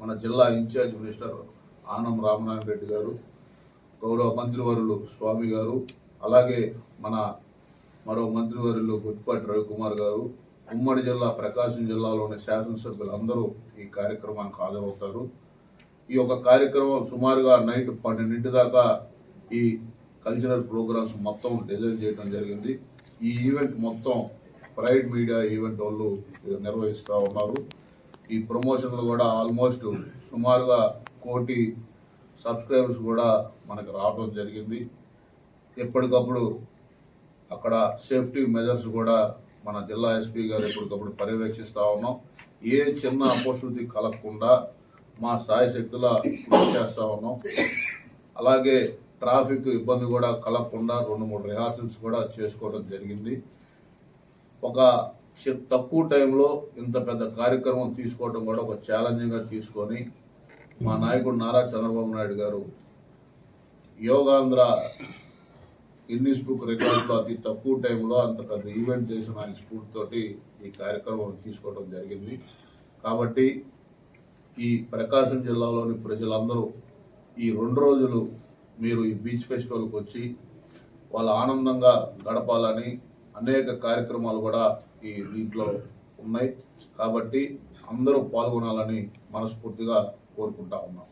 మన జిల్లా incharge minister Anam Ramanarayana Reddy గారు గౌరవ మంత్రివర్యులు స్వామి గారు అలాగే మన మరో మంత్రివర్యులు గుట్టిపాటి రవికుమార్ గారు ఉమ్మడి జిల్లా ప్రకాశం జిల్లాలోని శాసనసభ్యులు అందరూ ఈ కార్యక్రమానికి హాజరవుతారు. ఈ యొక్క కార్యక్రమం సుమారుగా నైట్ పన్నెండింటి దాకా ఈ కల్చరల్ ప్రోగ్రామ్స్ మొత్తం డిజైన్ చేయడం జరిగింది. ఈ ఈవెంట్ మొత్తం ప్రైవేట్ మీడియా ఈవెంట్ వాళ్ళు ఇది నిర్వహిస్తూ ఉన్నారు. ఈ ప్రమోషన్లు కూడా ఆల్మోస్ట్ సుమారుగా కోటి సబ్స్క్రైబర్స్ కూడా మనకు రావడం జరిగింది. ఎప్పటికప్పుడు అక్కడ సేఫ్టీ మెజర్స్ కూడా మన జిల్లా ఎస్పీ గారు ఎప్పటికప్పుడు పర్యవేక్షిస్తూ ఉన్నాం. ఏ చిన్న అపశృతి కలగకుండా మా సాయి శక్తుల కృషి చేస్తూ ఉన్నాం. అలాగే ట్రాఫిక్ ఇబ్బంది కూడా కలగకుండా రెండు మూడు రిహార్సల్స్ కూడా చేసుకోవడం జరిగింది. ఒక తక్కువ టైంలో ఇంత పెద్ద కార్యక్రమం తీసుకోవడం కూడా ఒక ఛాలెంజింగ్గా తీసుకొని మా నాయకుడు నారా చంద్రబాబు నాయుడు గారు యోగాంధ్ర ఇన్నిస్ బుక్ రికార్డులో అతి తక్కువ టైంలో అంత పెద్ద ఈవెంట్ చేసిన ఆయన స్ఫూర్తితోటి ఈ కార్యక్రమం తీసుకోవడం జరిగింది. కాబట్టి ఈ ప్రకాశం జిల్లాలోని ప్రజలందరూ ఈ రెండు రోజులు మీరు ఈ బీచ్ ఫెస్టివల్కి వచ్చి వాళ్ళ ఆనందంగా గడపాలని అనేక కార్యక్రమాలు కూడా ఈ దీంట్లో ఉన్నాయి. కాబట్టి అందరూ పాల్గొనాలని మనస్ఫూర్తిగా కోరుకుంటా ఉన్నాం.